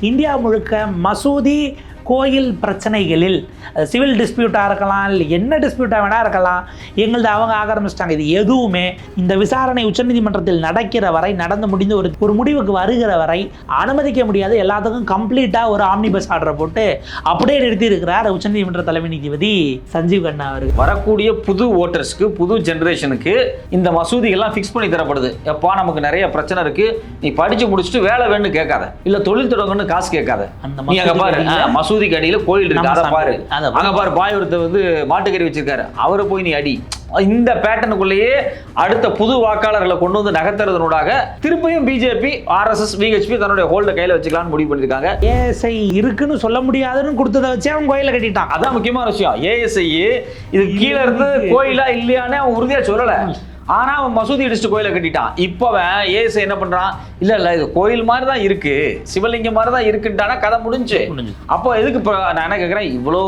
India முழுக்க மசூதி கோயில் பிரச்சனைகளில் சிவில் டிஸ்பியூட்டாக இருக்கலாம் இல்லை என்ன டிஸ்பியூட்டாக வேணா இருக்கலாம் எங்களது அவங்க ஆரம்பிச்சிட்டாங்க இது எதுவுமே இந்த விசாரணை உச்சநீதிமன்றத்தில் நடக்கிற வரை நடந்து முடிந்து ஒரு ஒரு முடிவுக்கு வருகிற வரை அனுமதிக்க முடியாது எல்லாத்துக்கும் கம்ப்ளீட்டாக ஒரு ஆம்னி பஸ் ஆர்டரை போட்டு அப்படியே நிறுத்தி இருக்கிறார் உச்சநீதிமன்ற தலைமை நீதிபதி சஞ்சீவ் கண்ணா அவர்கள். வரக்கூடிய புது ஓட்டர்ஸ்க்கு புது ஜெனரேஷனுக்கு இந்த மசூதிகள்லாம் ஃபிக்ஸ் பண்ணி தரப்படுது. எப்பா நமக்கு நிறைய பிரச்சனை இருக்கு. நீ படிச்சு முடிச்சுட்டு வேலை வேணும்னு கேட்காத. இல்ல தொழில் தொடங்கணும்னு காசு கேட்காத. அந்த மசூதி பாரு அடியில- கோயில் இருக்கு. அதை பாரு. அங்க பாரு. பாய் ஒருத்தர் வந்து மாட்டுக்கறி வச்சிருக்காரு. அவரை போய் நீ அடி. இந்த பேட்டர்னுக்குள்ளேயே அடுத்த புது வாக்காளர்களை கொண்டு வந்து நகர்த்துறதுனூடாக திருப்பியும் பிஜேபி ஆர்எஸ்எஸ் பிஹெச்பி தன்னுடைய ஹோல்ட கையில வச்சுக்கலாம்னு முடிவு பண்ணிருக்காங்க ஏஎஸ்ஐ இருக்குன்னு சொல்ல முடியாதுன்னு கொடுத்ததை வச்சு அவன் கோயிலை கட்டிட்டான். அதான் முக்கியமான விஷயம். ஏஎஸ்ஐ இது கீழ இருந்து கோயிலா இல்லையான்னு அவன் உறுதியா சொல்லல. ஆனா அவன் மசூதி இடிச்சுட்டு கோயிலை கட்டிட்டான். இப்போ அவன் ஏஎஸ்ஐ என்ன பண்றான்? இல்ல இல்ல இது கோயில் மாதிரி தான் இருக்கு. சிவலிங்கம் மாதிரி தான் இருக்குன்ட்டானா கதை முடிஞ்சு. முடிஞ்சு. அப்போ எதுக்கு இப்போ நான் என்ன கேட்குறேன் இவ்வளோ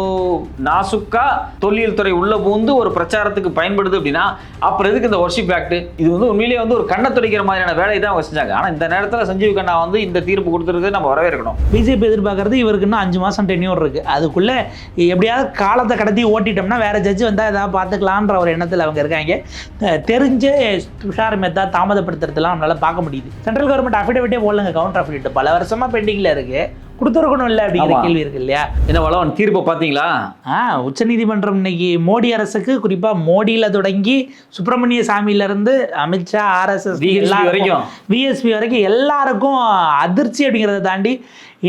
நாசுக்கா தொல்லியல் துறை உள்ள பூந்து ஒரு பிரச்சாரத்துக்கு பயன்படுது அப்படின்னா அப்புறம் எதுக்கு இந்த ஒர்ஷிப் ஆக்ட் இது வந்து உண்மையிலேயே வந்து ஒரு கண்ணை துடைக்கிற மாதிரியான வேலையை தான் அவங்க செஞ்சாங்க. ஆனால் இந்த நேரத்தில் சஞ்சீவ் கண்ணா வந்து இந்த தீர்ப்பு கொடுத்துருக்கு நம்ம வரவேற்கணும். பிஜேபி எதிர்பார்க்கறது இவருக்கு இன்னும் அஞ்சு மாதம் டென்யூர் இருக்கு. அதுக்குள்ள எப்படியாவது காலத்தை கடத்தி ஓட்டிட்டோம்னா வேற ஜட்ஜி வந்தால் ஏதாவது பார்த்துக்கலான்ற ஒரு எண்ணத்தில் அவங்க இருக்காங்க. தெரிஞ்ச துஷார் மெத்தா தாமதப்படுத்துறதுலாம் நம்மளால பார்க்க முடியுது. சென்ட்ரல் கவர்மெண்ட் அஃபிடவிட்டே போடலங்க கவுண்டர் அஃபிடவிட் பல வருஷமா பெண்டிங்ல இருக்கு. கொடுத்துருக்கணும் இல்லை அப்படிங்கிற. கேள்வி இருக்கு இல்லையா? என்ன வளவன் தீர்ப்பை பார்த்தீங்களா? ஆ உச்சநீதிமன்றம் இன்னைக்கு மோடி அரசுக்கு குறிப்பா மோடியில தொடங்கி சுப்பிரமணிய சாமியில இருந்து அமித்ஷா ஆர்எஸ்எஸ் வரைக்கும். விஎஸ்பி வரைக்கும் எல்லாருக்கும் அதிர்ச்சி அப்படிங்கிறத தாண்டி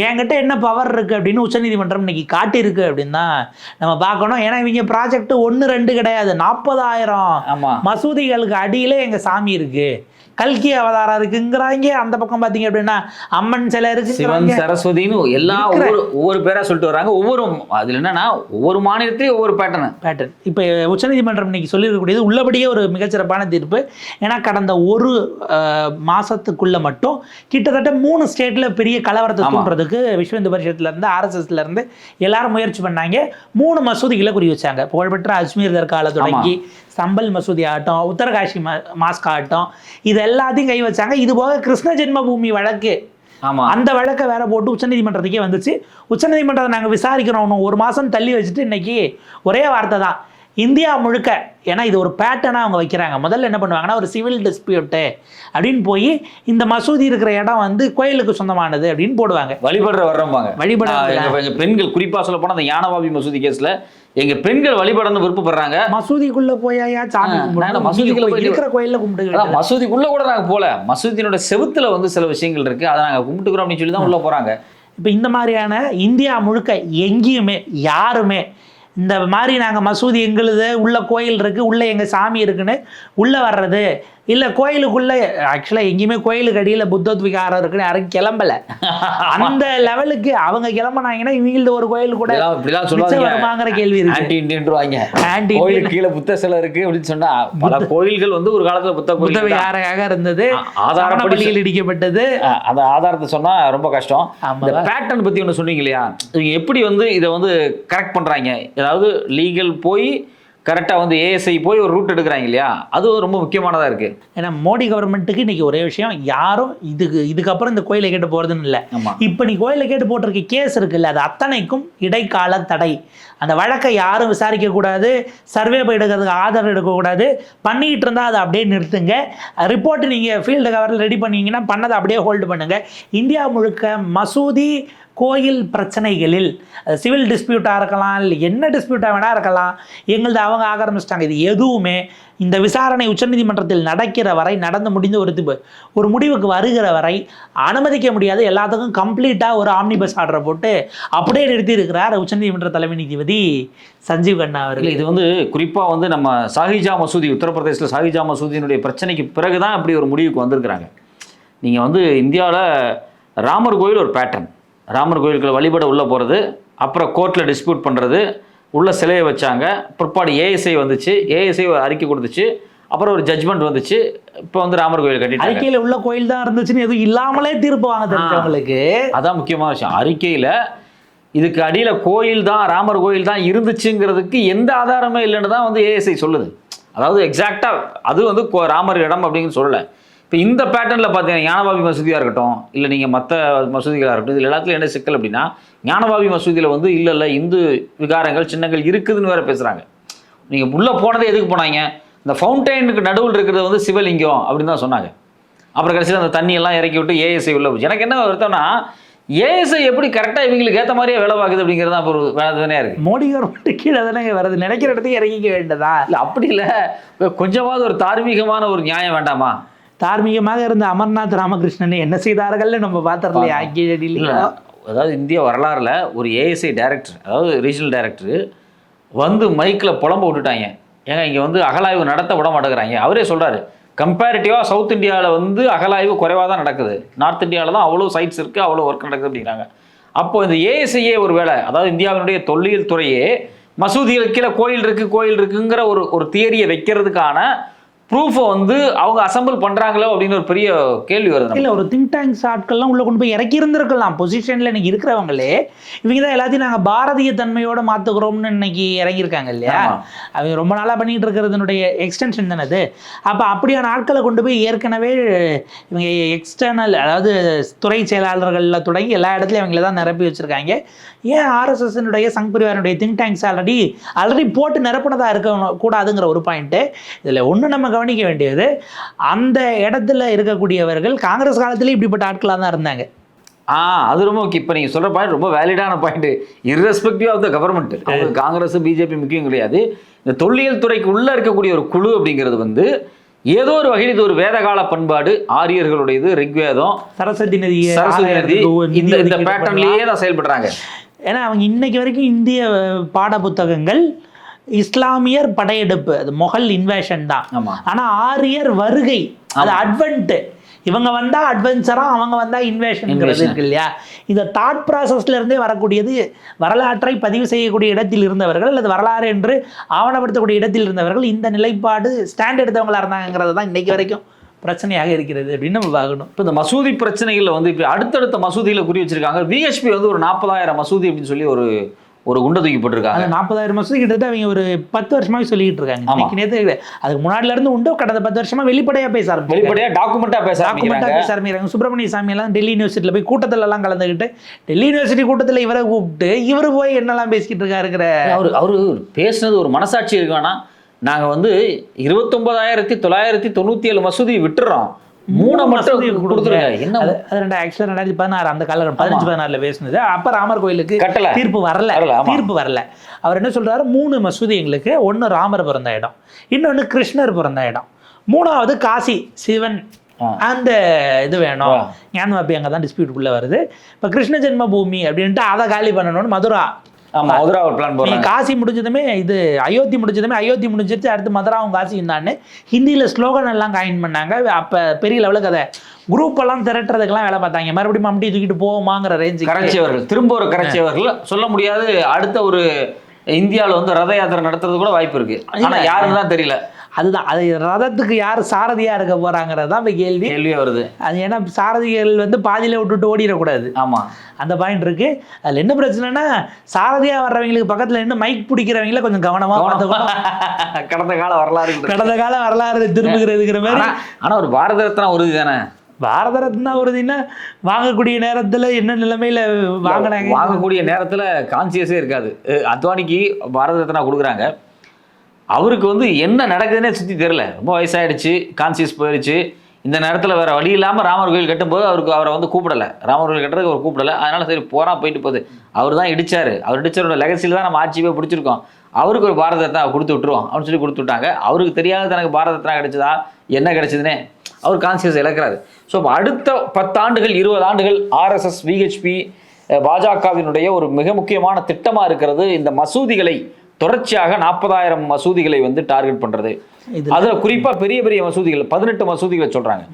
என்கிட்ட என்ன பவர் இருக்கு அப்படின்னு உச்சநீதிமன்றம் இன்னைக்கு காட்டியிருக்கு அப்படின்னு தான் நம்ம பார்க்கணும். ஏன்னா இவங்க ப்ராஜெக்ட் ஒன்று ரெண்டு கிடையாது. நாற்பதாயிரம் மசூதிகளுக்கு அடியில எங்க சாமி இருக்கு. கல்கி அவதாரம் இருக்குங்கிறாங்க. அந்த பக்கம் பாத்தீங்க அப்படின்னா அம்மன் சிலை சிவன் இருக்குங்கிறாங்க. சரஸ்வதின்னு எல்லா ஒவ்வொரு ஒவ்வொரு பேரா சொல்லிட்டு வராங்க ஒவ்வொரு அதுல என்னன்னா ஒவ்வொரு மாநிலத்திலையும் ஒவ்வொரு பேட்டர்ன் பேட்டர்ன் இப்போ உச்சநீதிமன்றம் இன்னைக்கு சொல்லியிருக்கக்கூடியது உள்ளபடியே ஒரு மிகச்சிறப்பான தீர்ப்பு. ஏன்னா கடந்த ஒரு மாசத்துக்குள்ள மட்டும் கிட்டத்தட்ட மூணு ஸ்டேட்ல பெரிய கலவரத்தை. தூண்டுறதுக்கு விஸ்வ இந்து பரிஷத்துல இருந்து ஆர்எஸ்எஸ்ல இருந்து எல்லாரும் முயற்சி பண்ணாங்க. மூணு மசூதிகளை குறி வச்சாங்க. புகழ்பெற்ற அஜ்மீர் தர்கால தொடங்கி சம்பல் மசூதி ஆகட்டும் உத்தரகாஷி ம- மாஸ்க் ஆகட்டும் இது எல்லாத்தையும் கை வச்சாங்க. இது போக கிருஷ்ண ஜென்மபூமி வழக்கு. ஆமா. அந்த வழக்கை வேற போட்டு உச்சநீதிமன்றத்துக்கே வந்துச்சு. உச்சநீதிமன்றத்தை நாங்கள் விசாரிக்கிறோம். இன்னும் ஒரு மாதம் தள்ளி வச்சுட்டு இன்னைக்கு ஒரே வார்த்தை தான். இந்தியா முழுக்க ஏன்னா இது ஒரு பேட்டர்னாக அவங்க வைக்கிறாங்க. முதல்ல என்ன பண்ணுவாங்கன்னா ஒரு சிவில் டிஸ்பியூட்டு அப்படின்னு போய் இந்த மசூதி இருக்கிற இடம் வந்து கோயிலுக்கு சொந்தமானது அப்படின்னு போடுவாங்க. வழிபடுற வர்றோம்பாங்க. வழிபட பெண்கள் குறிப்பா சொல்ல போனா அந்த யானவாபி மசூதி கேஸ்ல எங்க பெண்கள் வழிபடணும்னு விருப்பப்படுறாங்க. மசூதிக்குள்ள சாமி மசூதிக்குள்ள நீங்க போய் இருக்கிற கோயில்ல கும்பிட்டு மசூதிக்குள்ள கூட நாங்க போல. மசூதியினோட செவுத்துல வந்து சில விஷயங்கள் இருக்கு. அதை நாங்க கும்பிட்டுக்கிறோம் அப்படின்னு சொல்லி தான் உள்ள போறாங்க. இப்போ இந்த மாதிரியான இந்தியா முழுக்க எங்கேயுமே யாருமே இந்த மாதிரி நாங்கள் மசூதி எங்களுது உள்ள கோயில் இருக்குது உள்ள எங்கள் சாமி இருக்குன்னு உள்ளே வர்றது இல்லை கோயிலுக்குள்ளே ஆக்சுவலாக எங்கேயுமே கோயிலுக்கு அடியில் புத்தத் விகாரம் இருக்குன்னு யாரும் கிளம்பல. அந்த லெவலுக்கு அவங்க கிளம்புனாங்கன்னா இவங்களது ஒரு கோயில் கூட இப்படிலாம் சொல்லுவாங்க. கேள்வி இருக்கு. ஆன்டி இண்டியன்றுவாங்க ஆன்டி கோயிலுக்கு கீழே புத்த சிலை இருக்கு அப்படின்னு சொன்னா பல கோயில்கள் வந்து ஒரு காலத்துல புத்த புத்த கோயில் விகாரையாக இருந்தது. ஆ- ஆதாரப்படி பள்ளியில் இடிக்கப்பட்டது. அந்த ஆதாரத்தை சொன்னா ரொம்ப கஷ்டம். இந்த பேட்டர்ன் பத்தி ஒன்று சொன்னீங்க இல்லையா? இவங்க எப்படி வந்து இதை வந்து கரெக்ட் பண்றாங்க? ஏதாவது லீகல் போய் கரெக்டா வந்து ஏஎஸ்ஐ போய் ஒரு ரூட் எடுக்கிறாங்க இல்லையா? அது ரொம்ப முக்கியமானதா இருக்கு. ஏன்னா மோடி கவர்மெண்ட்டுக்கு இன்னைக்கு ஒரே விஷயம் யாரும் இதுக்கு இதுக்கப்புறம் இந்த கோயிலை கேட்டு போறதுன்னு இல்லை. இப்போ நீ கோயிலை கேட்டு போட்டிருக்க கேஸ் இருக்குல்ல அது அத்தனைக்கும் இடைக்கால தடை. அந்த வழக்கை யாரும் விசாரிக்க கூடாது சர்வே எடுக்கிறதுக்கு ஆதாரம் எடுக்கக்கூடாது பண்ணிக்கிட்டு இருந்தால் அதை அப்படியே நிறுத்துங்க. ரிப்போர்ட் நீங்கள் ஃபீல்டு கவரில் ரெடி பண்ணீங்கன்னா பண்ணதை அப்படியே ஹோல்டு பண்ணுங்க. இந்தியா முழுக்க மசூதி கோயில் பிரச்சனைகளில் சிவில் டிஸ்பியூட்டாக இருக்கலாம் இல்லை என்ன டிஸ்பியூட்டாக வேணா இருக்கலாம் எங்களது அவங்க ஆக்கிரமிச்சிட்டாங்க இது எதுவுமே இந்த விசாரணை உச்சநீதிமன்றத்தில் நடக்கிற வரை நடந்து முடிந்த ஒரு இது ஒரு முடிவுக்கு வருகிற வரை அனுமதிக்க முடியாது. எல்லாத்துக்கும் கம்ப்ளீட்டாக ஒரு ஆம்னி பஸ் ஆர்டரை போட்டு அப்படியே நிறுத்தி இருக்கிறார் உச்சநீதிமன்ற தலைமை நீதிபதி சஞ்சீவ் கண்ணா அவர்கள். இது வந்து குறிப்பாக வந்து நம்ம சாஹிஜா மசூதி உத்தரப்பிரதேசத்தில் சாஹிஜா மசூதியினுடைய பிரச்சனைக்கு பிறகு தான் அப்படி ஒரு முடிவுக்கு வந்திருக்கிறாங்க. நீங்கள் வந்து இந்தியாவில் ராமர் கோயில் ஒரு பேட்டர்ன் ராமர் கோயிலுக்குள்ள வழிபட உள்ள போறது அப்புறம் கோர்ட்ல டிஸ்பியூட் பண்றது உள்ள சிலையை வச்சாங்க. பிற்பாடு ஏஎஸ்ஐ வந்துச்சு. ஏஎஸ்ஐ ஒரு அறிக்கை கொடுத்துச்சு. அப்புறம் ஒரு ஜட்ஜ்மெண்ட் வந்துச்சு. இப்போ வந்து ராமர் கோயில் கட்டிட்டாங்க. அறிக்கையில் உள்ள கோயில் தான் இருந்துச்சுன்னு எதுவும் இல்லாமலே தீர்ப்பு வாங்க தெரிஞ்சவங்களுக்கு. அதான் முக்கியமான விஷயம். அறிக்கையில இதுக்கு அடியில கோயில் தான் ராமர் கோயில் தான் இருந்துச்சுங்கிறதுக்கு எந்த ஆதாரமே இல்லைன்னு தான் வந்து ஏஎஸ்ஐ சொல்லுது. அதாவது எக்ஸாக்டா அது வந்து ராமர் இடம் அப்படின்னு சொல்லல. இப்போ இந்த பேட்டர்னில் பார்த்தீங்கன்னா ஞானபாபி மசூதியாக இருக்கட்டும் இல்லை நீங்கள் மற்ற மசூதிகளாக இருக்கட்டும் இதில் எல்லாத்துலையும் என்ன சிக்கல் அப்படின்னா ஞானபாபி மசூதியில் வந்து இல்லை இல்லை இந்து விகாரங்கள் சின்னங்கள் இருக்குதுன்னு வேற பேசுகிறாங்க நீங்கள் உள்ளே போனதே எதுக்கு போனாங்க? இந்த ஃபவுண்டைனுக்கு நடுவில் இருக்கிறது வந்து சிவலிங்கம் அப்படின்னு தான் சொன்னாங்க. அப்புறம் கடைசியில் அந்த தண்ணியெல்லாம் இறக்கி விட்டு ஏஎஸ்ஐ உள்ள போச்சு. எனக்கு என்ன வருத்தம்னா ஏஎஸ்ஐ எப்படி கரெக்டாக இவங்களுக்கு ஏற்ற மாதிரியே வேலை பார்க்குது அப்படிங்கிறது தான் ஒரு வேதனையாக இருக்குது மோடி கவர்மெண்ட் கீழே தானே வருது நினைக்கிற இடத்துக்கு இறங்கிக்க வேண்டதா இல்லை அப்படி இல்லை. கொஞ்சமாவது ஒரு தார்மீகமான ஒரு நியாயம் வேண்டாமா? தார்மீகமாக இருந்த அமர்நாத் ராமகிருஷ்ணன் என்ன செய்தார்கள்னு நம்ம பார்த்தரலையா இல்லை இல்லையா அதாவது இந்திய வரலாறுல ஒரு ஏஎஸ்ஐ டைரக்டர் அதாவது ரீஜனல் டைரக்டர் வந்து மைக்கில் புலம்ப விட்டுட்டாங்க. ஏங்க இங்கே வந்து அகலாய்வு நடத்த விட மாட்டேங்கிறாங்க. அவரே சொல்கிறாரு கம்பேரிட்டிவாக சவுத் இந்தியாவில் வந்து அகலாய்வு குறைவாக தான் நடக்குது. நார்த் இந்தியாவில் தான் அவ்வளோ சைட்ஸ் இருக்குது அவ்வளோ ஒர்க் நடக்குது அப்படிங்கிறாங்க. அப்போ இந்த ஏஎஸ்ஐயே ஒரு வேலை அதாவது இந்தியாவினுடைய தொல்லியல் துறையே மசூதிகள் கீழே கோயில் இருக்குது கோயில் இருக்குங்கிற ஒரு ஒரு தியரியை வைக்கிறதுக்கான ப்ரூஃபை வந்து அவங்க அசம்பிள் பண்ணுறாங்களோ அப்படின்னு ஒரு பெரிய கேள்வி வருது. இல்ல ஒரு திங்க் டேங்க்ஸ் ஆட்கள்லாம் உள்ள கொண்டு போய் இறக்கி இருந்திருக்கலாம் பொசிஷன்ல இன்னைக்கு இருக்கிறவங்களே இவங்க தான் எல்லாத்தையும் நாங்க பாரதிய தன்மையோட மாத்துக்கிறோம்னு இன்னைக்கு இறங்கியிருக்காங்க இல்லையா. அவங்க ரொம்ப நாளா பண்ணிட்டு இருக்கிறதுனுடைய எக்ஸ்டென்ஷன் தானே அது அப்ப அப்படியான ஆட்களை கொண்டு போய் ஏற்கனவே இவங்க எக்ஸ்டர்னல் அதாவது துறை செயலாளர்கள்ல தொடங்கி எல்லா இடத்துலயும் அவங்கள தான் நிரப்பி வச்சிருக்காங்க ஏன் ஆர்எஸ்எஸ்னுடைய சங் பரிவாரனுடைய திங்க் டேங்க்ஸ் ஆல்ரெடி ஆல்ரெடி போட்டு நிரப்புனதா இருக்க கூடாதுங்கிற ஒரு பாயிண்ட்டு இதில் ஒன்று நம்ம கவனிக்க வேண்டியது அந்த இடத்துல இருக்கக்கூடியவர்கள் காங்கிரஸ் காலத்திலே இப்படிப்பட்ட ஆட்களாக தான் இருந்தாங்க. ஆ அது ரொம்ப முக்கியம். இப்போ நீங்கள் சொல்கிற பாயிண்ட் ரொம்ப வேலிடான point irrespective of the government Congress BJP முக்கியம் கிடையாது. இந்த தொல்லியல் துறைக்கு உள்ளே இருக்கக்கூடிய ஒரு குழு அப்படிங்கிறது வந்து ஏதோ ஒரு வகையில் இது ஒரு வேதகால பண்பாடு ஆரியர்களுடையது ரிக்வேதம் சரஸ்வதி நதி சரஸ்வதி நதி இந்த இந்த பேட்டர்ன்லேயே தான் செயல்படுறாங்க. ஏன்னா அவங்க இன்னைக்கு வரைக்கும் இந்திய பாட புத்தகங்கள் இஸ்லாமியர் படையெடுப்பு அது மொகல் இன்வேஷன் தான். ஆமா. ஆனா ஆரியர் வருகை அது அட்வென்ட் இவங்க வந்தா அட்வென்ச்சரா அவங்க வந்தா இன்வேஷன்ங்கிறது. இருக்கு இல்லையா? இந்த தாட் ப்ராசஸ்ல இருந்தே வரக்கூடியது வரலாற்றை பதிவு செய்யக்கூடிய இடத்தில் இருந்தவர்கள் அல்லது வரலாறு என்று ஆவணப்படுத்தக்கூடிய இடத்தில் இருந்தவர்கள் இந்த நிலைப்பாடு ஸ்டாண்ட் எடுத்தவங்களா இருந்தாங்கிறது தான் இன்னைக்கு வரைக்கும் பிரச்சனையாக இருக்கிறது அப்படின்னு நம்ம பார்க்கணும். இப்போ இந்த மசூதி பிரச்சனைகளில் வந்து இப்போ அடுத்தடுத்த மசூதியில் குறி வச்சிருக்காங்க. விஹெச்பி வந்து ஒரு நாற்பதாயிரம் மசூதி அப்படின்னு சொல்லி ஒரு ஒரு குண்டை தூக்கி போட்டிருக்காங்க. அந்த நாற்பதாயிரம் மசூதி கிட்டத்தட்ட அவங்க ஒரு பத்து வருஷமாவே சொல்லிட்டு இருக்காங்க. இன்னைக்கு இல்ல. அதுக்கு முன்னாடில இருந்து உண்டு கடந்த பத்து வருஷமா வெளிப்படையா பேச ஆரம்பிச்சு வெளிப்படையாக டாக்குமெண்ட்டாக பேச டாக்குமெண்டா பேச ஆரம்பிக்கிறாங்க. சுப்பிரமணிய சாமி எல்லாம் டெல்லி யூனிவர்சிட்டியில போய் கூட்டத்துல எல்லாம் கலந்துக்கிட்டு டெல்லி யூனிவர்சிட்டி கூட்டத்துல இவரை கூப்பிட்டு இவரு போய் என்னெல்லாம் பேசிக்கிட்டு இருக்காருங்கிற அவர் அவர் பேசுனது ஒரு மனசாட்சி இருக்கு. வேணா நாங்கள் வந்து இருபத்தொன்பதாயிரத்தி தொள்ளாயிரத்தி தொண்ணூற்றி ஏழு மசூதி விட்டுறோம். மூணை மட்டும் என்ன? அது அது ரெண்டு ஆக்சுவலாக ரெண்டாயிரத்தி பதினாறு அந்த காலகட்டம் பதினஞ்சு பதினாறுல பேசுனது. அப்ப ராமர் கோயிலுக்கு கட்டல. தீர்ப்பு வரல. தீர்ப்பு வரல. அவர் என்ன சொல்றாரு? மூணு மசூதி எங்களுக்கு ஒண்ணு ராமர் பிறந்த இடம் இன்னொன்னு கிருஷ்ணர் பிறந்த இடம் மூணாவது காசி சிவன். அந்த இது வேணும். ஆ. ஞானவாப்பி அங்கே தான் டிஸ்பியூட்டுக்குள்ளே வருது. இப்போ கிருஷ்ண ஜென்ம பூமி அப்படின்ட்டு அதை காலி பண்ணணும்னு மதுரா ஆமா மதுரா ஒரு பிளான் போடுறாங்க. காசி முடிஞ்சதுமே இது அயோத்தி முடிஞ்சதுமே அயோத்தி முடிஞ்சிருச்சு அடுத்து மதுராவும் காசியும் தானே ஹிந்தியில் ஸ்லோகன் எல்லாம் காயின் பண்ணாங்க. அப்போ பெரிய லெவலுக்கு அதை குரூப் எல்லாம் திரட்டுறதுக்கெல்லாம் வேலை பார்த்தாங்க. மறுபடியும் மம்டி தூக்கிட்டு போவோமாங்கிற ரேஞ்சு கரைச்சியவர்கள் திரும்ப ஒரு கரைச்சியவர்கள். சொல்ல முடியாது அடுத்த ஒரு இந்தியாவில் வந்து ரத யாத்திரை நடத்துறது கூட வாய்ப்பு இருக்கு. ஆனா யாருன்னு தான் தெரியல. அதுதான். அது ரதத்துக்கு யார் சாரதியா இருக்க போறாங்கிறது தான் இப்போ கேள்வி. கேள்வியே வருது. அது ஏன்னா சாரதிகள் வந்து பாதியில விட்டுட்டு ஓடிடக்கூடாது. ஆமா. அந்த பாயிண்ட் இருக்கு. அதுல என்ன பிரச்சனைனா சாரதியா வர்றவங்களுக்கு பக்கத்துல நின்று மைக் பிடிக்கிறவங்கள கொஞ்சம் கவனமா பார்த்துக்கணும். கடந்த கால வரலாறு. கடந்த கால வரலாறு திரும்புகிறதுங்கிற மாதிரி. ஆனா ஆனா ஒரு பாரத ரத்னா உறுதி தானே? பாரத ரத்னா உறுதினா வாங்கக்கூடிய நேரத்துல என்ன நிலைமையில வாங்கினாங்க? வாங்கக்கூடிய நேரத்துல கான்சியஸே இருக்காது. அத்வானிக்கு பாரத ரத்னா கொடுக்குறாங்க. அவருக்கு வந்து என்ன நடக்குதுன்னே சுற்றி தெரில ரொம்ப வயசாயிடுச்சு கான்சியஸ் போயிடுச்சு இந்த நேரத்தில் வேறு வழி இல்லாமல் ராமர் கோயில் கட்டும்போது அவருக்கு அவரை வந்து கூப்பிடலை. ராமர் கோயில் கட்டுறதுக்கு அவர் கூப்பிடல. அதனால் சரி போகிறா போயிட்டு போகுது. அவர் தான் இடித்தார் அவர் இடிச்சவரோட லெகசியில் தான் நம்ம ஆட்சியே பிடிச்சிருக்கோம். அவருக்கு ஒரு பாரத ரத்னா கொடுத்து விட்டுருவோம் அப்படின்னு சொல்லி கொடுத்து விட்டாங்க. அவருக்கு தெரியாத தனக்கு பாரத ரத்னா கிடைச்சதா? என்ன கிடைச்சதுன்னே? அவர் கான்சியஸ் இழக்கிறாரு. ஸோ அடுத்த பத்தாண்டுகள் இருபது ஆண்டுகள் ஆர்எஸ்எஸ் விஹெச்பி பாஜகவினுடைய ஒரு மிக முக்கியமான திட்டமாக இருக்கிறது இந்த மசூதிகளை தொடர்ச்சியாக நாற்பதாயிரம் மசூதிகளை வந்து டார்கெட் பண்றது. இது அதுல குறிப்பா பெரிய பெரிய மசூதிகள் பதினெட்டு மசூதிகளை சொல்றாங்க.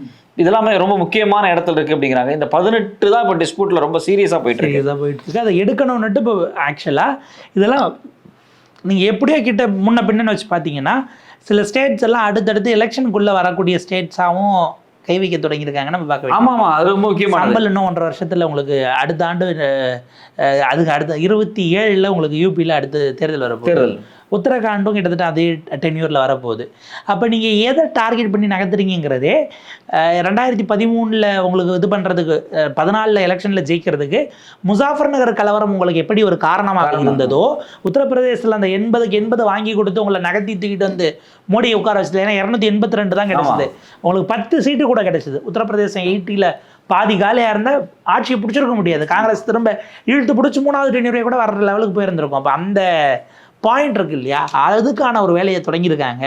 இதெல்லாமே ரொம்ப முக்கியமான இடத்துல இருக்கு அப்படிங்கிறாங்க. இந்த பதினெட்டு தான் இப்போ டிஸ்பியூட்ல ரொம்ப சீரியஸா போயிட்டு இருக்கு. போயிட்டு இருக்கு. அதை எடுக்கணும்னுட்டு இப்போ ஆக்சுவலாக இதெல்லாம் நீங்கள் எப்படியோ கிட்ட முன்ன பின்னன்னு வச்சு பார்த்தீங்கன்னா சில ஸ்டேட்ஸ் எல்லாம் அடுத்தடுத்து எலெக்ஷனுக்குள்ளே வரக்கூடிய ஸ்டேட்ஸாகவும் கை வைக்க தொடங்கியிருக்காங்க நம்ம பார்க்க வேண்டியது. ஆமா ஆமா அது ரொம்ப முக்கியமானது. சாம்பல் இன்னும் ஒன்றரை வருஷத்தில் உங்களுக்கு அடுத்த ஆண்டு அதுக்கு அடுத்த இருபத்தி ஏழில் உங்களுக்கு யூபியில் அடுத்து தேர்தல் வரப்போகுது. தேர்தல். உத்தரகாண்டும் கிட்டத்தட்ட அதே டென்யூரில் வரப்போகுது. அப்போ நீங்கள் எதை டார்கெட் பண்ணி நகர்த்துறீங்கிறதே ரெண்டாயிரத்தி பதிமூணில் உங்களுக்கு இது பண்ணுறதுக்கு பதினாலில் எலெக்ஷனில் ஜெயிக்கிறதுக்கு முசாஃபர் நகர் கலவரம் உங்களுக்கு எப்படி ஒரு காரணமாக காரணமா. இருந்ததோ உத்தரப்பிரதேசத்தில் அந்த எண்பதுக்கு எண்பது வாங்கி கொடுத்து உங்களை நகர்த்தி தூக்கிட்டு வந்து மோடியை உட்கார வச்சது ஏன்னா இரநூத்தி எண்பத்தி ரெண்டு தான் கிடைச்சது. உங்களுக்கு பத்து சீட்டு கூட கிடைச்சது. உத்தரப்பிரதேசம் எயிட்டியில் பாதி காலியாக இருந்தால் ஆட்சியை பிடிச்சிருக்க முடியாது. காங்கிரஸ் திரும்ப இழுத்து பிடிச்சி மூணாவது டென்யூரே கூட வர்ற லெவலுக்கு போயிருந்திருக்கும். அப்போ அந்த பாயிண்ட் இருக்கு இல்லையா? அதுக்கான ஒரு வேலையை தொடங்கியிருக்காங்க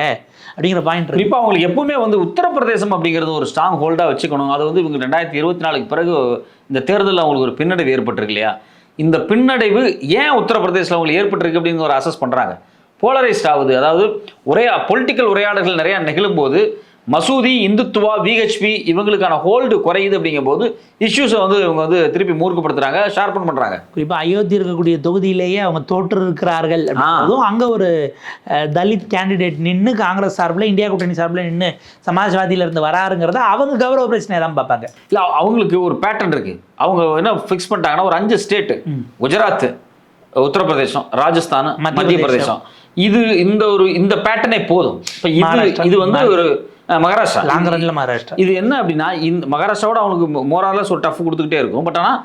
அப்படிங்கிற பாயிண்ட் இருக்கு. அவங்களுக்கு எப்பவுமே வந்து உத்தரப்பிரதேசம் அப்படிங்கிறது ஒரு ஸ்ட்ராங் ஹோல்டாக வச்சுக்கணும். அது வந்து இவங்க ரெண்டாயிரத்தி இருபத்தி நாலுக்கு பிறகு இந்த தேர்தலில் அவங்களுக்கு ஒரு பின்னடைவு ஏற்பட்டிருக்கு இல்லையா? இந்த பின்னடைவு ஏன் உத்தரப்பிரதேசத்தில் அவங்களுக்கு ஏற்பட்டிருக்கு அப்படின்னு ஒரு அசஸ் பண்ணுறாங்க போலரைஸ்ட் ஆகுது. அதாவது ஒரே பொலிட்டிக்கல் உரையாடல்கள் நிறையா நிகழும்போது மசூதி இந்துத்துவா விஹெச்பி இவங்களுக்கான ஹோல்டு குறையுது அப்படிங்கும்போது இஷ்யூஸை வந்து இவங்க வந்து திருப்பி மூர்க்கப்படுத்துறாங்க ஷார்பன் பண்றாங்க. குறிப்பாக அயோத்தி இருக்கக்கூடிய தொகுதியிலேயே அவங்க தோற்று இருக்கிறார்கள் அதுவும் அங்கே ஒரு தலித் கேண்டிடேட் நின்று காங்கிரஸ் சார்பில் இந்தியா கூட்டணி சார்பில் நின்று சமாஜ்வாதியில இருந்து வராருங்கிறத அவங்க கௌரவ பிரச்சனையை தான் பார்ப்பாங்க. இல்ல அவங்களுக்கு ஒரு பேட்டர்ன் இருக்கு. அவங்க என்ன ஃபிக்ஸ் பண்ணிட்டாங்கன்னா ஒரு அஞ்சு ஸ்டேட் குஜராத் உத்தரப்பிரதேசம் ராஜஸ்தான் மத்திய பிரதேசம். இது இந்த ஒரு இந்த பேட்டர்னே போதும். இப்ப இது. இது வந்து ஒரு மகாராஷ்டிரா. லாங் ரன்ல மகாராஷ்டிரா. இது என்ன அப்படின்னா இந்த மகாராஷ்டிராவோட அவனுக்கு மோராலஸ் ஒரு டஃப் கொடுத்துக்கிட்டே இருக்கும். பட் ஆனால்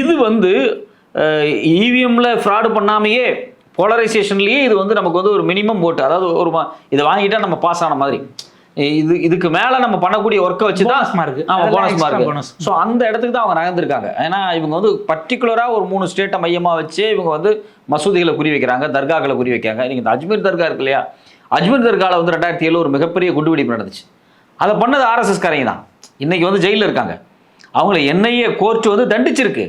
இது வந்து இவிஎம்ல ஃப்ராடு பண்ணாமையே போலரைசேஷன்லயே இது வந்து நமக்கு வந்து ஒரு மினிமம் ஓட்டு அதாவது ஒரு இதை வாங்கிட்டா நம்ம பாஸ் ஆன மாதிரி. இது இதுக்கு மேல நம்ம பண்ணக்கூடிய ஒர்க்கை வச்சு தான் mark. ஆமா போனஸ் மார்க் bonus. ஸோ அந்த இடத்துக்கு தான் அவங்க நகர்ந்திருக்காங்க. ஏன்னா இவங்க வந்து பர்டிகுலரா ஒரு மூணு ஸ்டேட்டை மையமா வச்சு இவங்க வந்து மசூதிகளை குறி வைக்கிறாங்க தர்காக்களை குறி வைக்கிறாங்க. நீங்க இந்த அஜ்மீர் தர்கா இருக்கு இல்லையா? அஜ்மீர் தர்காவில் வந்து ரெண்டாயிரத்தி ஏழு ஒரு மிகப்பெரிய குண்டுவெடிப்பு நடந்துச்சு. அதை பண்ணது ஆர்எஸ்எஸ் காரங்க தான். இன்னைக்கு வந்து ஜெயிலில் இருக்காங்க. அவங்கள என்ஐஏ கோர்ட் வந்து தண்டிச்சிருக்கு.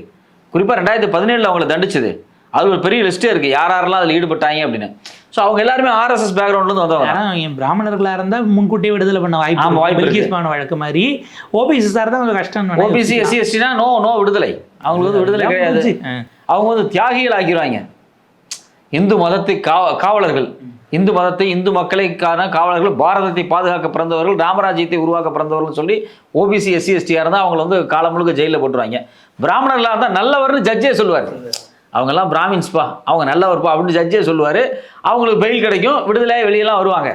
குறிப்பாக ரெண்டாயிரத்தி பதினேழில் அவங்கள தண்டிச்சது. அது ஒரு பெரிய லிஸ்ட்டே இருக்கு. யார் யாரெல்லாம் அதில் ஈடுபட்டாங்க அப்படின்னு. ஸோ அவங்க எல்லாருமே ஆர்எஸ்எஸ் பேக்ரவுண்ட்லேருந்து வந்தவங்க ஆனா இவங்க பிராமணர்களா இருந்தா முன்கூட்டியே விடுதலை பண்ண வாய்ப்பு ஆமா, இருக்கு. வாய்ப்பு இருக்கு. பில்கிஸ் பானு வழக்கு மாதிரி. ஓபிசி சார் தான் கொஞ்சம் கஷ்டம் ஓபிசி எஸ்சி எஸ்டினா நோ நோ விடுதலை. அவங்களுக்கு வந்து விடுதலை கிடையாது. அவங்க வந்து தியாகிகள் ஆக்கிடுவாங்க இந்து மதத்தை கா- காவலர்கள். இந்து மதத்தை இந்து மக்களைக்கான காவலர்கள் பாரதத்தை பாதுகாக்க பிறந்தவர்கள் ராமராஜ்யத்தை உருவாக்க பிறந்தவர்கள் சொல்லி ஓபிசி எஸ்சி எஸ்டியாக இருந்தால் அவங்கள வந்து காலம் முழுக்க ஜெயிலில் போட்டுருவாங்க. பிராமணர்களாக இருந்தால் நல்லவர்னு ஜட்ஜே சொல்லுவார். அவங்கெல்லாம் பிராமின்ஸ்பா அவங்க நல்லவர்ப்பா அப்படின்னு ஜட்ஜே சொல்லுவார். அவங்களுக்கு பெயில் கிடைக்கும். விடுதலையாகி வெளியெல்லாம் வருவாங்க.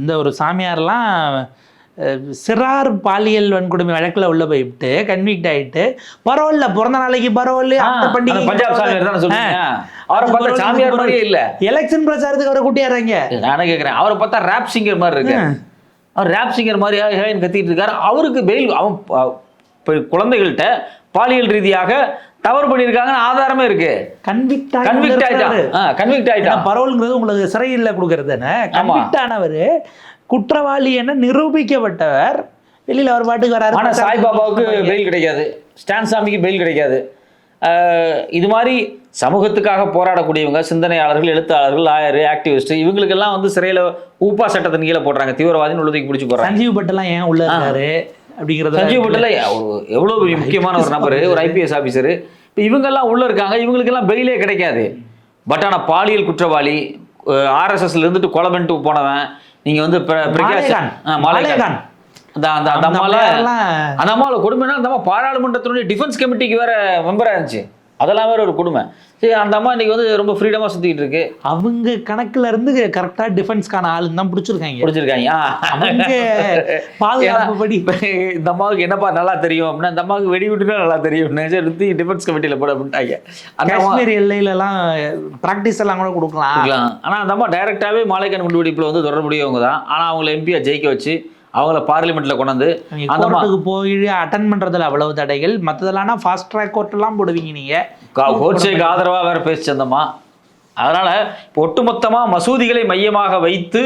இந்த ஒரு சாமியார்லாம் சிறார் பாலியல் வன்கொடுமை வழக்குல உள்ள போயிட்டு கன்விக்ட் ஆயிட்டு பரவாயில்ல பிறந்த நாளைக்கு பரவாயில்ல அந்த பண்டிகை பஞ்சாப் சாமியார் தானே சொல்லுங்க அவரை பார்த்தா சாமியார் மாதிரியே இல்லை. எலெக்ஷன் பிரச்சாரத்துக்கு அவரை கூட்டியாடுறாங்க நானே கேட்குறேன் அவரை பார்த்தா ரேப் சிங்கர் மாதிரி இருக்கு அவர் ரேப் சிங்கர் மாதிரி ஹேன்னு கத்திட்டு இருக்காரு. அவருக்கு பெயில் அவன் குழந்தைகள்கிட்ட பாலியல் ரீதியாக தவறு பண்ணியிருக்காங்கன்னு ஆதாரமே இருக்கு. கன்விக்ட் கன்விக்ட் ஆயிட்டான். கன்விக்ட் ஆயிட்டான். பரவல்ங்கிறது உங்களுக்கு சிறையில் கொடுக்கறது தானே? கன்விக்ட் ஆனவர் குற்றவாளி என நிரூபிக்கப்பட்டவர். வெளியில அவர் பாட்டுக்கு வராரு ஆனா சாய்பாபாவுக்கு பெயில் கிடைக்காது. ஸ்டான் சாமிக்கு பெயில் கிடைக்காது. இது மாதிரி சமூகத்துக்காக போராடக்கூடியவங்க சிந்தனையாளர்கள் எழுத்தாளர்கள் லாயர் ஆக்டிவிஸ்ட் இவங்களுக்கெல்லாம் வந்து சிறையில ஊப்பா சட்டத்தின் கீழே போடுறாங்க. தீவிரவாதின்னு உள்ளதுக்கு பிடிச்சி போடுறாங்க. சஞ்சீவ் பட்டெல்லாம் ஏன் உள்ள இருக்காரு? அப்படிங்கிறது சஞ்சீவ் பட்டேல் எவ்வளோ பெரிய முக்கியமான ஒரு நபர் ஒரு ஐபிஎஸ் ஆஃபீஸர் இப்போ இவங்கெல்லாம் உள்ள இருக்காங்க இவங்களுக்கெல்லாம் பெயிலே கிடைக்காது. பட் ஆனால் பாலியல் குற்றவாளி ஆர்எஸ்எஸ்ல இருந்துட்டு கொலை பண்ணிட்டு போனவன் நீங்க வந்து பிர- பிரகாஷ் மாலேகான். அந்த அந்த அந்த அந்த அம்மாவோட கொடுமைனா அந்த அம்மா பாராளுமன்றத்தினுடைய டிஃபென்ஸ் கமிட்டிக்கு வேற மெம்பரா இருந்துச்சு. அதெல்லாம் வேற ஒரு கொடுமை. சரி அந்த அம்மா இன்னைக்கு வந்து ரொம்ப ஃப்ரீடமா சுத்திட்டு இருக்கு. அவங்க கணக்குல இருந்து கரெக்டா டிஃபென்ஸ்க்கான ஆளு தான் பிடிச்சிருக்காங்க. பிடிச்சிருக்காங்க. அவங்க பாதுகாப்பு படி இப்ப இந்த அம்மாவுக்கு என்னப்பா நல்லா தெரியும் அப்படின்னா இந்த அம்மாவுக்கு வெடி விட்டுனா நல்லா தெரியும் சரி டிஃபென்ஸ் கமிட்டியில போட அப்படின்ட்டாங்க. காஷ்மீர் எல்லையில எல்லாம் பிராக்டிஸ் எல்லாம் கூட கொடுக்கலாம். இருக்கலாம். ஆனா அந்த அம்மா டைரக்டாவே மாலைக்கன் குண்டுவெடிப்புல வந்து தொடர்புடையவங்க தான். ஆனா அவங்கள எம்பியா ஜெயிக்க வச்சு அவங்கள பார்லிமெண்ட்ல கொண்டாந்து கோர்ட்டுக்கு போய் அட்டன் பண்றதுல அவ்வளவு தடைகள். மத்ததெல்லாம் ஃபாஸ்ட் ட்ராக் கோர்ட் எல்லாம் போடுவீங்க நீங்க. கோட்சேக்கு ஆதரவா வேற பேசிச்சு அந்த அம்மா அதனால இப்போ ஒட்டுமொத்தமா மசூதிகளை மையமாக வைத்து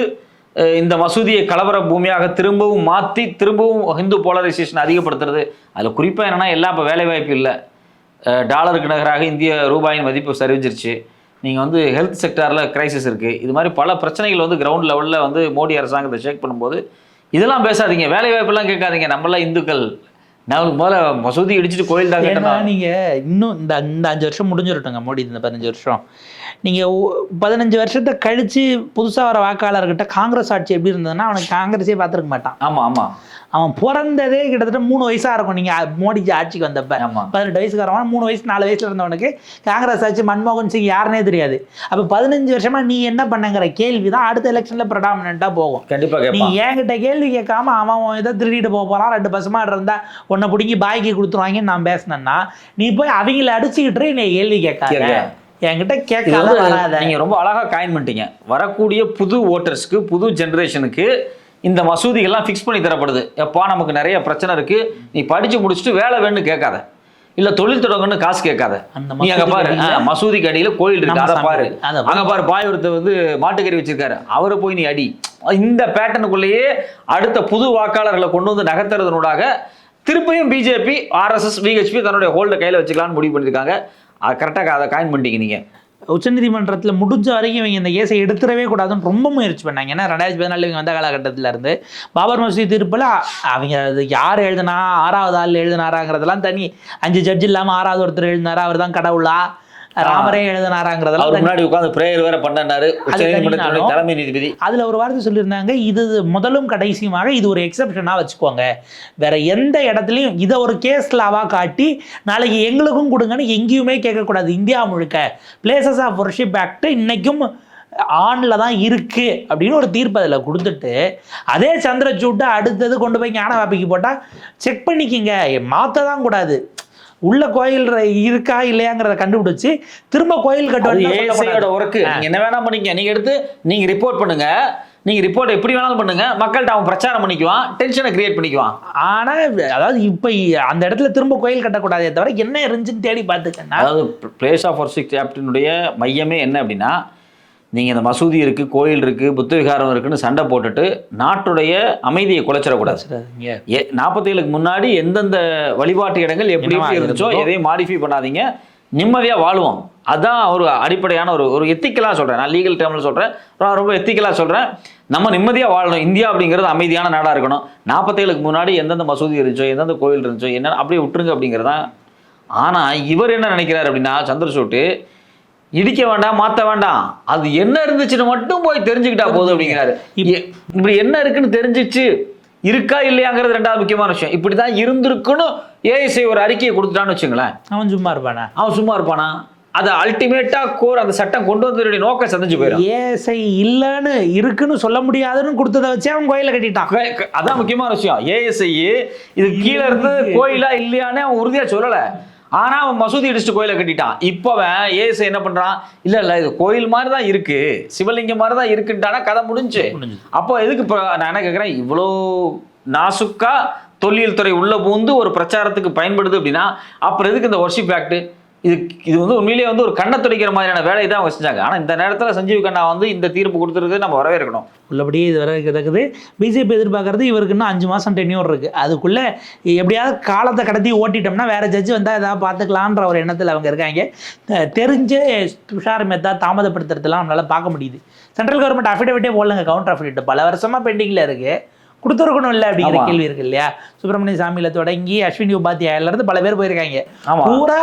இந்த மசூதியை கலவர பூமியாக திரும்பவும் மாத்தி திரும்பவும் ஹிந்து போலரைசேஷன் அதிகப்படுத்துறது. அதுல குறிப்பா என்னன்னா எல்லாம் இப்போ வேலை வாய்ப்பு இல்லை டாலருக்கு நிகராக இந்திய ரூபாயின் மதிப்பு சரிஞ்சிருச்சு. நீங்க வந்து ஹெல்த் செக்டார்ல கிரைசிஸ் இருக்கு. இது மாதிரி பல பிரச்சனைகள் வந்து கிரவுண்ட் லெவல்ல வந்து மோடி அரசாங்கத்தை ஷேக் பண்ணும்போது இதெல்லாம் பேசாதீங்க. வேலை வாய்ப்பெல்லாம் கேட்காதீங்க. நம்மளாம் இந்துக்கள். நான் முதல்ல மசூதி இடிச்சிட்டு கோயில் தான் நீங்க இன்னும் இந்த இந்த அஞ்சு வருஷம் முடிஞ்சிருட்டுங்க மோடி இந்த பதினஞ்சு வருஷம். நீங்க பதினஞ்சு வருஷத்தை கழிச்சு புதுசா வர வாக்காளர்கிட்ட காங்கிரஸ் ஆட்சி எப்படி இருந்ததுன்னா அவனுக்கு காங்கிரஸே பார்த்துருக்க மாட்டான். ஆமா ஆமா. அவன் பிறந்ததே கிட்டத்தட்ட மூணு வயசா இருக்கும். நீங்க மோடிஜி ஆட்சிக்கு வந்தப்ப. பதினெட்டு வயசுக்காரவன் மூணு வயசு நாலு வயசுல இருந்தவனுக்கு காங்கிரஸ் ஆச்சு மன்மோகன் சிங் யாருனே தெரியாது. அப்ப பதினஞ்சு வருஷமா நீ என்ன பண்ணங்கிற கேள்வி தான் அடுத்த எலெக்ஷன்ல ப்ரடாமினா போகும். கண்டிப்பா நீ என்கிட்ட கேள்வி கேட்காம அவன் இதை திருடிட்டு போக போறான் ரெண்டு பசுமாடு இருந்தா உன்னை பிடிங்கி பாய்க்கு கொடுத்துருவாங்கன்னு நான் பேசினேன்னா நீ போய் அவங்கள அடிச்சுக்கிட்டு நீ கேள்வி கேட்காத. கேட்க. என்கிட்ட கேட்காத நீங்க ரொம்ப அழகா காயின் பண்ணிட்டீங்க. வரக்கூடிய புது ஓட்டர்ஸ்க்கு புது ஜெனரேஷனுக்கு இந்த மசூதிகள்லாம் ஃபிக்ஸ் பண்ணி தரப்படுது. எப்பா நமக்கு நிறைய பிரச்சனை இருக்கு. நீ படிச்சு முடிச்சுட்டு வேலை வேணும்னு கேட்காத. இல்ல தொழில் தொடங்கன்னு காசு கேட்காத. நீ அங்க பாரு. மசூதிக்கு அடியில கோயில் இருக்கு. அதை பாரு. அங்க பாரு. பாய் ஒருத்தர் வந்து மாட்டுக்கறி வச்சிருக்காரு. அவரை போய் நீ அடி. இந்த பேட்டர்னுக்குள்ளேயே அடுத்த புது வாக்காளர்களை கொண்டு வந்து நகர்த்துறதுனூடாக திருப்பியும் பிஜேபி ஆர்எஸ்எஸ் விஹெச்பி தன்னுடைய ஹோல்ட கையில வச்சுக்கலாம்னு முடிவு பண்ணியிருக்காங்க. கரெக்டாக அதை காயின் பண்ணிட்டீங்க நீங்க. உச்சநீதிமன்றத்தில் முடிஞ்ச வரைக்கும் இவங்க இந்த கேஸை எடுத்துடவே கூடாதுன்னு ரொம்ப முயற்சி பண்ணாங்க. ஏன்னா ரெண்டாயிரத்தி பதினாலு இவங்க வந்த காலகட்டத்தில் இருந்து பாபர் மசூதி தீர்ப்பில் அவங்க அது யார் எழுதுனா ஆறாவது ஆள் எழுதினாராங்கிறதெல்லாம் தனி. அஞ்சு ஜட்ஜ் இல்லாமல் ஆறாவது ஒருத்தர் எழுதினாரா அவர் தான் கடவுளா? ராமரே எழுதினாராங்கிறதெல்லாம் அவர். முன்னாடி உட்கார்ந்து பிரேயர் வேற பண்ணாரு. தலைமை நீதிபதி. அதில் ஒரு வார்த்தை சொல்லியிருந்தாங்க இது முதலும் கடைசியுமாக இது ஒரு எக்ஸப்ஷனாக வச்சுக்கோங்க. வேற எந்த இடத்துலையும் இதை ஒரு கேஸ் லாவாக காட்டி நாளைக்கு எங்களுக்கும் கொடுங்கன்னு எங்கேயுமே கேட்கக்கூடாது. இந்தியா முழுக்க. பிளேசஸ் ஆஃப் ஒர்ஷிப் ஆக்ட் இன்னைக்கும் ஆணில் தான் இருக்கு அப்படின்னு ஒரு தீர்ப்பு அதில் கொடுத்துட்டு அதே சந்திரச்சூட்டை அடுத்தது கொண்டு போய் ஞான வாப்பிக்கு போட்டால் செக் பண்ணிக்கிங்க. மாற்ற தான் கூடாது. உள்ள கோயில் இருக்கா இல்லையாங்கிறத கண்டுபிடிச்சு திரும்ப கோயில் ஏஎஸ்ஐயோட ஒர்க்கு நீங்க என்ன வேணா பண்ணிக்க நீங்க எடுத்து நீங்க ரிப்போர்ட் பண்ணுங்க. நீங்க ரிப்போர்ட் எப்படி வேணாலும் பண்ணுங்க. மக்கள்கிட்ட அவன் பிரச்சாரம் பண்ணிக்குவான். டென்ஷனை கிரியேட் பண்ணிக்குவான். ஆனா அதாவது இப்ப அந்த இடத்துல திரும்ப கோயில் கட்டக்கூடாதே தவிர என்ன இருந்துச்சுன்னு தேடி பார்த்துக்கன்னா அதாவது பிளேஸ் ஆஃப் ஒர்ஷிப் கேப்டனுடைய மையமே என்ன அப்படின்னா நீங்க இந்த மசூதி இருக்கு கோயில் இருக்கு புத்த விகாரம் இருக்குன்னு சண்டை போட்டுட்டு நாட்டுடைய அமைதியை குலைச்சிடக்கூடாது. ஏ நாற்பத்தேழுக்கு முன்னாடி எந்தெந்த வழிபாட்டு இடங்கள் எப்படி இருந்துச்சோ. எதையும் மாடிஃபை பண்ணாதீங்க. நிம்மதியாக வாழ்வோம். அதான் ஒரு அடிப்படையான ஒரு ஒரு எத்திக்கலாக சொல்கிறேன் நான் லீகல் டேர்மில் சொல்கிறேன் ரொம்ப எத்திக்கலாக சொல்கிறேன் நம்ம நிம்மதியாக வாழணும். இந்தியா அப்படிங்கிறது அமைதியான நாடாக இருக்கணும். நாற்பத்தேழுக்கு முன்னாடி எந்தெந்த மசூதி இருந்துச்சோ எந்தெந்த கோவில் இருந்துச்சோ என்ன அப்படியே விட்டுருங்க அப்படிங்கிறது தான் ஆனால் இவர் என்ன நினைக்கிறார் அப்படின்னா சந்திரசூட்டு இடிக்க வேண்டாம் மாற்ற வேண்டாம். அது என்ன இருந்துச்சுன்னு மட்டும் போய் தெரிஞ்சுக்கிட்டா போதும் அப்படிங்கிறாரு. இப்படி என்ன இருக்குன்னு தெரிஞ்சிச்சு இருக்கா இல்லையாங்கிறது ரெண்டாவது முக்கியமான விஷயம். இப்படி தான் இருந்திருக்குன்னு ஏஎஸ்ஐ ஒரு அறிக்கையை கொடுத்துட்டான்னு வச்சுங்களேன். அவன் சும்மா இருப்பானா? அவன் சும்மா இருப்பானா? அது அல்டிமேட்டா கோர் அந்த சட்டம் கொண்டு வந்ததுடைய நோக்கம் சந்திச்சு போயிடும். ஏசை இல்லைன்னு இருக்குன்னு சொல்ல முடியாதுன்னு கொடுத்ததை வச்சு அவன் கோயிலை கட்டிட்டான். அதான் முக்கியமான விஷயம். ஏஎஸ்ஐ இது கீழே இருந்து கோயிலா இல்லையானே அவன் உறுதியா சொல்லல. ஆனா அவன் மசூதி இடிச்சுட்டு கோயிலை கட்டிட்டான். இப்போ அவன் ஏஎஸ்ஐ என்ன பண்றான்? இல்ல இல்ல இது கோயில் மாதிரி தான் இருக்கு. சிவலிங்கம் மாதிரி தான் இருக்குன்ட்டானா கதை முடிஞ்சு. அப்போ எதுக்கு இப்போ நான் என்ன கேட்குறேன் இவ்வளோ நாசுக்கா தொல்லியல் துறை உள்ள பூந்து ஒரு பிரச்சாரத்துக்கு பயன்படுது அப்படின்னா அப்புறம் எதுக்கு இந்த ஒர்ஷிப் ஆக்ட் இது இது வந்து உண்மையிலேயே வந்து ஒரு கண்ணை துடைக்கிற மாதிரியான வேலையை தான் அவங்க செஞ்சாங்க. ஆனால் இந்த நேரத்தில் சஞ்சீவ் கண்ணா வந்து இந்த தீர்ப்பு கொடுத்துருக்கு நம்ம வரவேற்கணும். உள்ளபடியே இது வரை கிடக்குது. பிஜேபி எதிர்பார்க்கறது இவருக்கு இன்னும் அஞ்சு மாதம் டென்யூர் இருக்கு. அதுக்குள்ளே எப்படியாவது காலத்தை கடத்தி ஓட்டிட்டோம்னா வேற ஜட்ஜ் வந்தால் எதாவது பார்த்துக்கலான்ற ஒரு எண்ணத்தில் அவங்க இருக்காங்க. தெரிஞ்ச தெரிஞ்சே துஷார் மெத்தா தாமதப்படுத்துறதுலாம் நம்மளால் பார்க்க முடியுது. சென்ட்ரல் கவர்மெண்ட் அஃபிடவிட்டே போடலங்க கவுண்டர் அஃபிடவிட் பல வருஷமா பெண்டிங்கில் இருக்குது கொடுத்துருக்கணும் இல்லை அப்படிங்கிற. கேள்வி இருக்கு இல்லையா சுப்பிரமணிய சாமியில தொடங்கி அஸ்வினி உபாத்தியாயில இருந்து பல பேர் போயிருக்காங்க. பூரா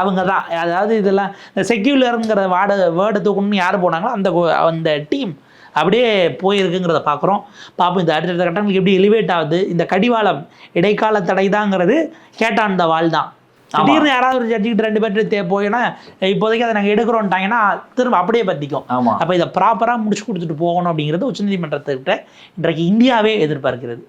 அவங்க தான் அதாவது இதெல்லாம் செக்யூலருங்கிற வார்டு வேர்டு தூக்கணும்னு யார் போனாங்களோ அந்த அந்த டீம் அப்படியே போயிருக்குங்கிறத பார்க்குறோம் பார்ப்போம் இந்த அடுத்தடுத்த கட்டங்களுக்கு எப்படி எலிவேட் ஆகுது இந்த கடிவாளம் இடைக்கால தடைதாங்கிறது கேட்டான் இந்த வாழ் தான். திடீர்னு யாராவது ஒரு ஜட்ஜிக்கிட்ட ரெண்டு பேர்ட்டு தே போயினா இப்போதைக்கு அதை நாங்கள் எடுக்கிறோன்ட்டாங்கன்னா திரும்ப அப்படியே பற்றிக்கும் ஆமா. அப்போ இதை ப்ராப்பராக முடிச்சு கொடுத்துட்டு போகணும் அப்படிங்கிறது உச்சநீதிமன்றத்துக்கிட்ட இன்றைக்கு இந்தியாவே எதிர்பார்க்கிறது.